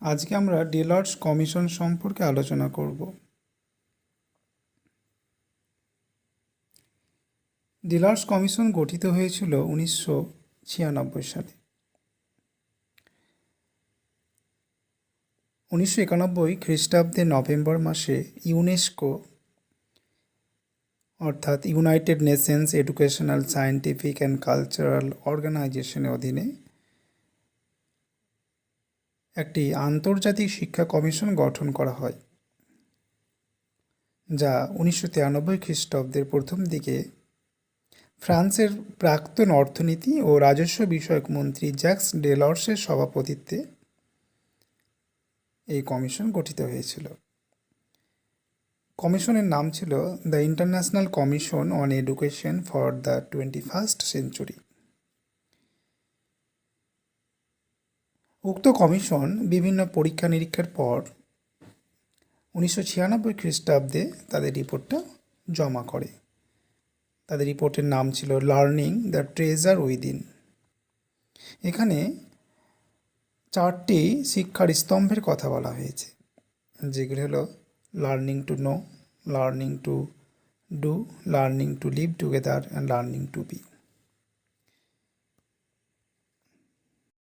আজকে আমরা dealers commission সম্পর্কে আলোচনা করব। ডিলার্স কমিশন গঠিত হয়েছিল উনিশশো ছিয়ানব্বই সালে। উনিশশো একানব্বই খ্রিস্টাব্দে নভেম্বর মাসে ইউনেস্কো, অর্থাৎ United Nations educational, scientific and cultural অর্গানাইজেশনের অধীনে একটি আন্তর্জাতিক শিক্ষা কমিশন গঠন করা হয়, যা উনিশশো তিরানব্বই খ্রিস্টাব্দের প্রথম দিকে ফ্রান্সের প্রাক্তন অর্থনীতি ও রাজস্ব বিষয়ক মন্ত্রী জ্যাক্স ডেলর্সের সভাপতিত্বে এই কমিশন গঠিত হয়েছিল। কমিশনের নাম ছিল the international commission on education for the twenty first century. উক্ত কমিশন বিভিন্ন পরীক্ষা নিরীক্ষার পর উনিশশো ছিয়ানব্বই খ্রিস্টাব্দে তাদের রিপোর্টটা জমা করে। তাদের রিপোর্টের নাম ছিল লার্নিং দ্য ট্রেজার উইদিন। এখানে চারটি শিক্ষার স্তম্ভের কথা বলা হয়েছে, যেগুলি হলো learning to know, learning to do, learning to live together, and learning to be.